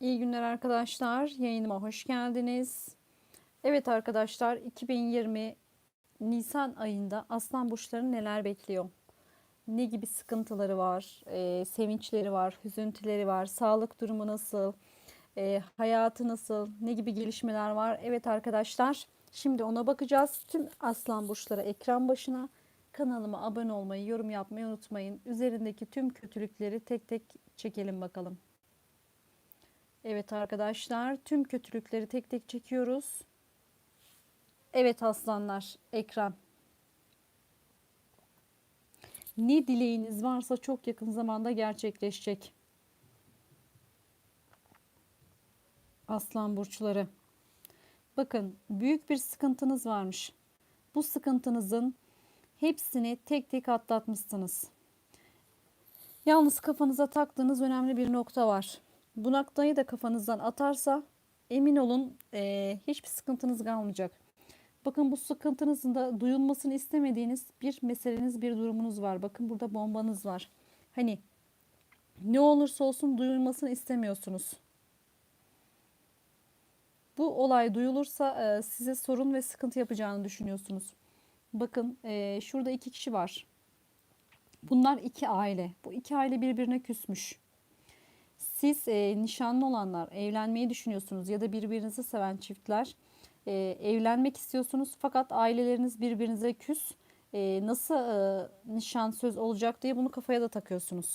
İyi günler arkadaşlar. Yayınıma hoş geldiniz. Evet arkadaşlar 2020 Nisan ayında Aslan burçlarını neler bekliyor? Ne gibi sıkıntıları var? Ee, sevinçleri var, hüzüntüleri var, sağlık durumu nasıl? Ee, hayatı nasıl? Ne gibi gelişmeler var? Evet arkadaşlar şimdi ona bakacağız. Tüm Aslan burçları ekran başına kanalıma abone olmayı, yorum yapmayı unutmayın. Üzerindeki tüm kötülükleri tek tek çekelim bakalım. Evet arkadaşlar tüm kötülükleri tek tek çekiyoruz. Evet aslanlar ekran. Ne dileğiniz varsa çok yakın zamanda gerçekleşecek. Aslan burçları. Bakın büyük bir sıkıntınız varmış. Bu sıkıntınızın hepsini tek tek atlatmışsınız. Yalnız kafanıza taktığınız önemli bir nokta var. Bu noktayı da kafanızdan atarsa emin olun e, hiçbir sıkıntınız kalmayacak. Bakın bu sıkıntınızın da duyulmasını istemediğiniz bir meseleniz, bir durumunuz var. Bakın burada bombanız var. Hani ne olursa olsun duyulmasını istemiyorsunuz. Bu olay duyulursa e, size sorun ve sıkıntı yapacağını düşünüyorsunuz. Bakın e, şurada iki kişi var. Bunlar iki aile. Bu iki aile birbirine küsmüş. Siz e, nişanlı olanlar evlenmeyi düşünüyorsunuz ya da birbirinizi seven çiftler e, evlenmek istiyorsunuz fakat aileleriniz birbirinize küs. E, nasıl e, nişan söz olacak diye bunu kafaya da takıyorsunuz.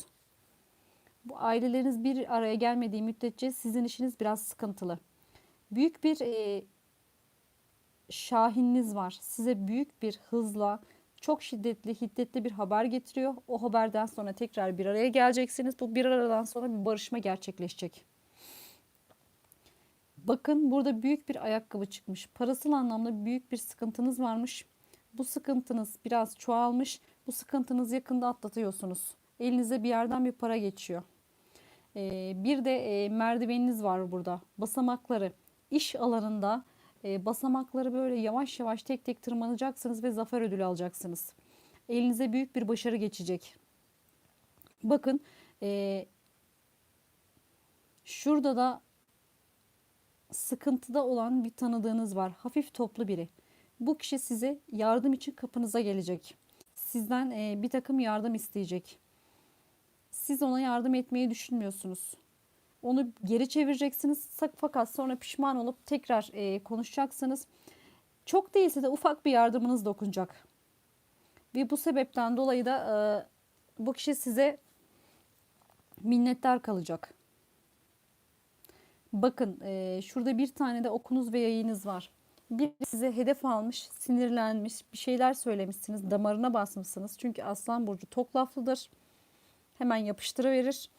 Bu aileleriniz bir araya gelmediği müddetçe sizin işiniz biraz sıkıntılı. Büyük bir e, şahininiz var. Size büyük bir hızla çok şiddetli, hiddetli bir haber getiriyor. O haberden sonra tekrar bir araya geleceksiniz. Bu bir aradan sonra bir barışma gerçekleşecek. Bakın burada büyük bir ayakkabı çıkmış. Parasal anlamda büyük bir sıkıntınız varmış. Bu sıkıntınız biraz çoğalmış. Bu sıkıntınızı yakında atlatıyorsunuz. Elinize bir yerden bir para geçiyor. Ee, bir de e, merdiveniniz var burada. Basamakları iş alanında e, basamakları böyle yavaş yavaş tek tek tırmanacaksınız ve zafer ödülü alacaksınız. Elinize büyük bir başarı geçecek. Bakın e, şurada da sıkıntıda olan bir tanıdığınız var. Hafif toplu biri. Bu kişi size yardım için kapınıza gelecek. Sizden e, bir takım yardım isteyecek. Siz ona yardım etmeyi düşünmüyorsunuz. Onu geri çevireceksiniz fakat sonra pişman olup tekrar e, konuşacaksınız. Çok değilse de ufak bir yardımınız dokunacak. Ve bu sebepten dolayı da e, bu kişi size minnettar kalacak. Bakın e, şurada bir tane de okunuz ve yayınız var. Bir size hedef almış, sinirlenmiş, bir şeyler söylemişsiniz, damarına basmışsınız. Çünkü Aslan Burcu tok laflıdır. Hemen yapıştırıverir.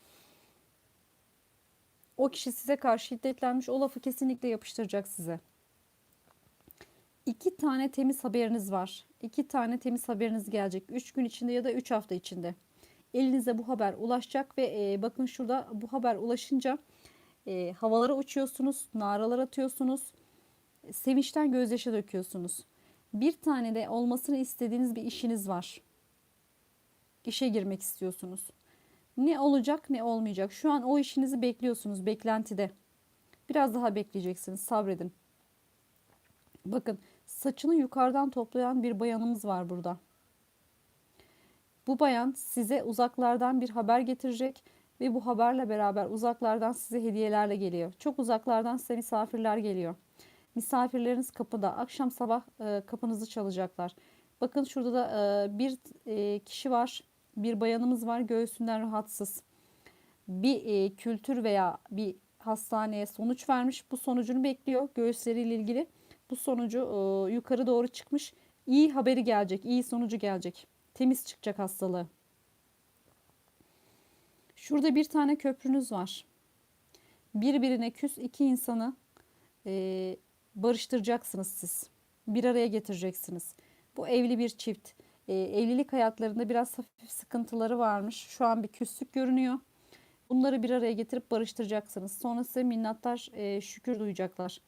O kişi size karşı şiddetlenmiş, o lafı kesinlikle yapıştıracak size. İki tane temiz haberiniz var. İki tane temiz haberiniz gelecek. Üç gün içinde ya da üç hafta içinde. Elinize bu haber ulaşacak ve e, bakın şurada bu haber ulaşınca e, havalara uçuyorsunuz, naralar atıyorsunuz, sevinçten gözyaşı döküyorsunuz. Bir tane de olmasını istediğiniz bir işiniz var. İşe girmek istiyorsunuz. Ne olacak ne olmayacak. Şu an o işinizi bekliyorsunuz beklentide. Biraz daha bekleyeceksiniz sabredin. Bakın saçını yukarıdan toplayan bir bayanımız var burada. Bu bayan size uzaklardan bir haber getirecek ve bu haberle beraber uzaklardan size hediyelerle geliyor. Çok uzaklardan size misafirler geliyor. Misafirleriniz kapıda. Akşam sabah e, kapınızı çalacaklar. Bakın şurada da e, bir e, kişi var. Bir bayanımız var göğsünden rahatsız. Bir e, kültür veya bir hastaneye sonuç vermiş. Bu sonucunu bekliyor göğüsleriyle ilgili. Bu sonucu e, yukarı doğru çıkmış. İyi haberi gelecek, iyi sonucu gelecek. Temiz çıkacak hastalığı. Şurada bir tane köprünüz var. Birbirine küs iki insanı e, barıştıracaksınız siz. Bir araya getireceksiniz. Bu evli bir çift. E, evlilik hayatlarında biraz hafif sıkıntıları varmış. Şu an bir küslük görünüyor. Bunları bir araya getirip barıştıracaksınız. Sonra size minnettar e, şükür duyacaklar.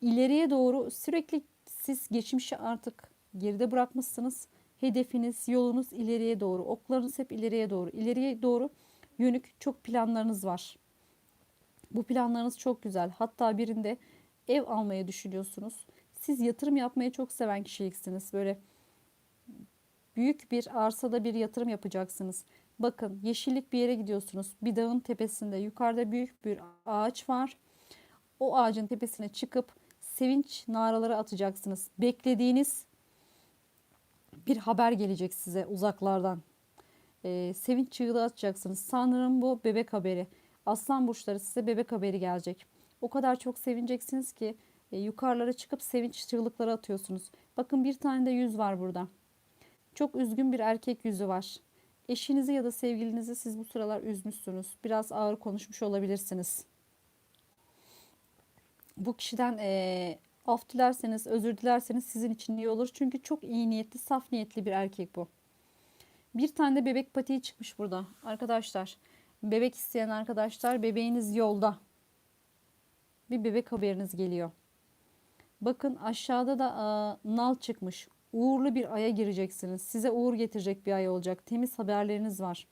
İleriye doğru sürekli siz geçmişi artık geride bırakmışsınız. Hedefiniz, yolunuz ileriye doğru. Oklarınız hep ileriye doğru. İleriye doğru yönük çok planlarınız var. Bu planlarınız çok güzel. Hatta birinde ev almayı düşünüyorsunuz. Siz yatırım yapmayı çok seven kişiliksiniz. Böyle büyük bir arsada bir yatırım yapacaksınız. Bakın yeşillik bir yere gidiyorsunuz. Bir dağın tepesinde yukarıda büyük bir ağaç var. O ağacın tepesine çıkıp sevinç naraları atacaksınız. Beklediğiniz bir haber gelecek size uzaklardan. Ee, sevinç çığlığı atacaksınız. Sanırım bu bebek haberi. Aslan burçları size bebek haberi gelecek. O kadar çok sevineceksiniz ki e, yukarılara çıkıp sevinç çığlıkları atıyorsunuz. Bakın bir tane de yüz var burada. Çok üzgün bir erkek yüzü var. Eşinizi ya da sevgilinizi siz bu sıralar üzmüşsünüz. Biraz ağır konuşmuş olabilirsiniz. Bu kişiden e, af dilerseniz, özür dilerseniz sizin için iyi olur. Çünkü çok iyi niyetli, saf niyetli bir erkek bu. Bir tane de bebek patiği çıkmış burada. Arkadaşlar, bebek isteyen arkadaşlar bebeğiniz yolda. Bir bebek haberiniz geliyor. Bakın aşağıda da a, nal çıkmış. Uğurlu bir aya gireceksiniz. Size uğur getirecek bir ay olacak. Temiz haberleriniz var.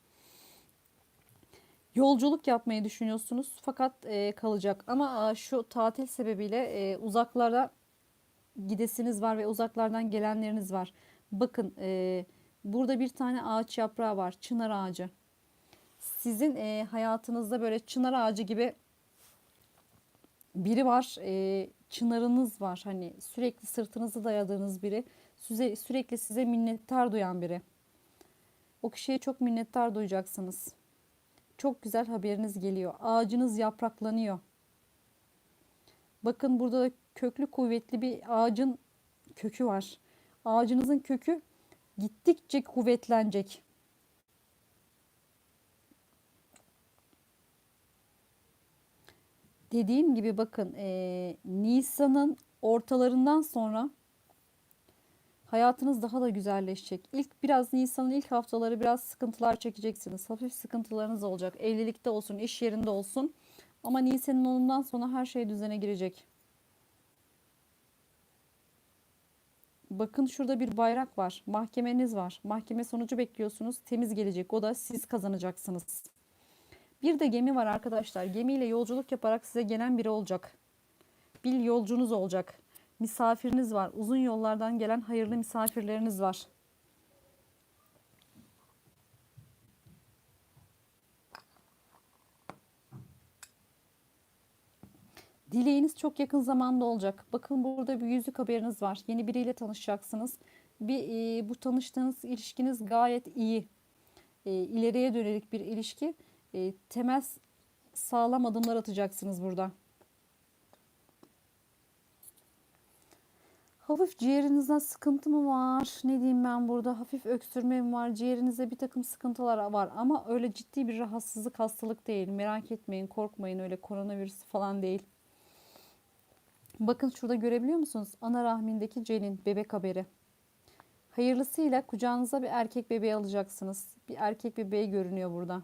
Yolculuk yapmayı düşünüyorsunuz fakat e, kalacak. Ama a, şu tatil sebebiyle e, uzaklara gidesiniz var ve uzaklardan gelenleriniz var. Bakın e, burada bir tane ağaç yaprağı var. Çınar ağacı. Sizin e, hayatınızda böyle çınar ağacı gibi biri var. E, çınarınız var. Hani sürekli sırtınızı dayadığınız biri. Size, sürekli size minnettar duyan biri. O kişiye çok minnettar duyacaksınız. Çok güzel haberiniz geliyor. Ağacınız yapraklanıyor. Bakın burada da köklü kuvvetli bir ağacın kökü var. Ağacınızın kökü gittikçe kuvvetlenecek. Dediğim gibi bakın e, Nisan'ın ortalarından sonra hayatınız daha da güzelleşecek. İlk biraz Nisan'ın ilk haftaları biraz sıkıntılar çekeceksiniz. Hafif sıkıntılarınız olacak. Evlilikte olsun, iş yerinde olsun. Ama Nisan'ın onundan sonra her şey düzene girecek. Bakın şurada bir bayrak var. Mahkemeniz var. Mahkeme sonucu bekliyorsunuz. Temiz gelecek. O da siz kazanacaksınız. Bir de gemi var arkadaşlar. Gemiyle yolculuk yaparak size gelen biri olacak. Bir yolcunuz olacak. Misafiriniz var. Uzun yollardan gelen hayırlı misafirleriniz var. Dileğiniz çok yakın zamanda olacak. Bakın burada bir yüzük haberiniz var. Yeni biriyle tanışacaksınız. Bir e, bu tanıştığınız ilişkiniz gayet iyi. E, ileriye dönelik bir ilişki. E, temel sağlam adımlar atacaksınız burada. Hafif ciğerinizden sıkıntı mı var? Ne diyeyim ben burada? Hafif öksürme mi var? Ciğerinizde bir takım sıkıntılar var. Ama öyle ciddi bir rahatsızlık, hastalık değil. Merak etmeyin, korkmayın. Öyle koronavirüs falan değil. Bakın şurada görebiliyor musunuz? Ana rahmindeki Cenin bebek haberi. Hayırlısıyla kucağınıza bir erkek bebeği alacaksınız. Bir erkek bebeği görünüyor burada.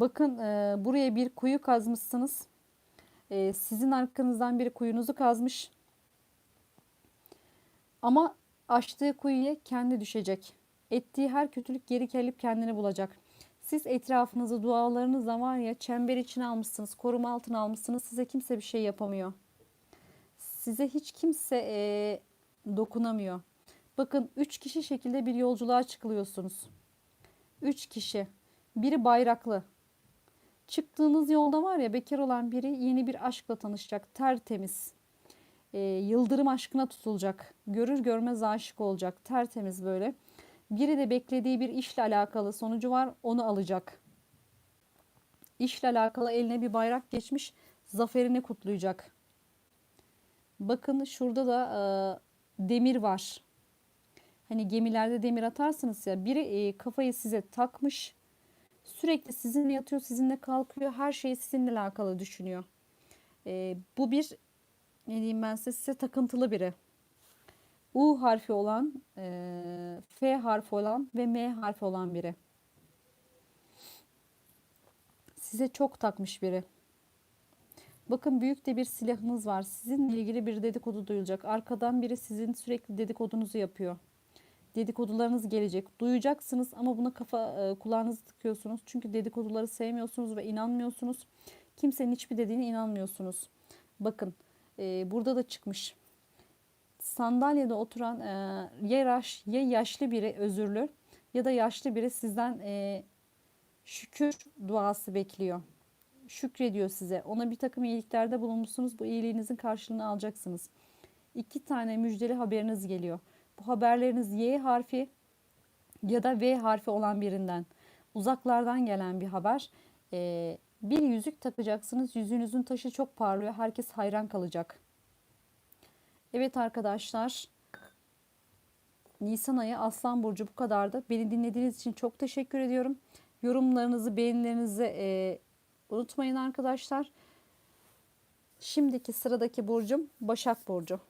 Bakın e, buraya bir kuyu kazmışsınız. E, sizin arkanızdan biri kuyunuzu kazmış. Ama açtığı kuyuya kendi düşecek. Ettiği her kötülük geri gelip kendini bulacak. Siz etrafınızı dualarınızla var ya çember içine almışsınız, koruma altına almışsınız. Size kimse bir şey yapamıyor. Size hiç kimse e, dokunamıyor. Bakın üç kişi şekilde bir yolculuğa çıkılıyorsunuz. Üç kişi. Biri bayraklı. Çıktığınız yolda var ya bekar olan biri yeni bir aşkla tanışacak. Tertemiz. E, yıldırım aşkına tutulacak. Görür görmez aşık olacak. Tertemiz böyle. Biri de beklediği bir işle alakalı sonucu var. Onu alacak. İşle alakalı eline bir bayrak geçmiş. Zaferini kutlayacak. Bakın şurada da e, demir var. Hani gemilerde demir atarsınız ya. Biri e, kafayı size takmış Sürekli sizinle yatıyor, sizinle kalkıyor. Her şeyi sizinle alakalı düşünüyor. E, bu bir ne diyeyim ben size, size takıntılı biri. U harfi olan, e, F harfi olan ve M harfi olan biri. Size çok takmış biri. Bakın büyük de bir silahınız var. Sizinle ilgili bir dedikodu duyulacak. Arkadan biri sizin sürekli dedikodunuzu yapıyor. Dedikodularınız gelecek. Duyacaksınız ama buna kafa e, kulağınızı tıkıyorsunuz. Çünkü dedikoduları sevmiyorsunuz ve inanmıyorsunuz. Kimsenin hiçbir dediğine inanmıyorsunuz. Bakın e, burada da çıkmış. Sandalyede oturan e, ya, yaş, ya yaşlı biri özürlü ya da yaşlı biri sizden e, şükür duası bekliyor. Şükrediyor size. Ona bir takım iyiliklerde bulunmuşsunuz. Bu iyiliğinizin karşılığını alacaksınız. İki tane müjdeli haberiniz geliyor. Bu haberleriniz Y harfi ya da V harfi olan birinden. Uzaklardan gelen bir haber. Ee, bir yüzük takacaksınız. Yüzüğünüzün taşı çok parlıyor. Herkes hayran kalacak. Evet arkadaşlar. Nisan ayı Aslan Burcu bu kadardı. Beni dinlediğiniz için çok teşekkür ediyorum. Yorumlarınızı, beğenilerinizi e, unutmayın arkadaşlar. Şimdiki sıradaki burcum Başak Burcu.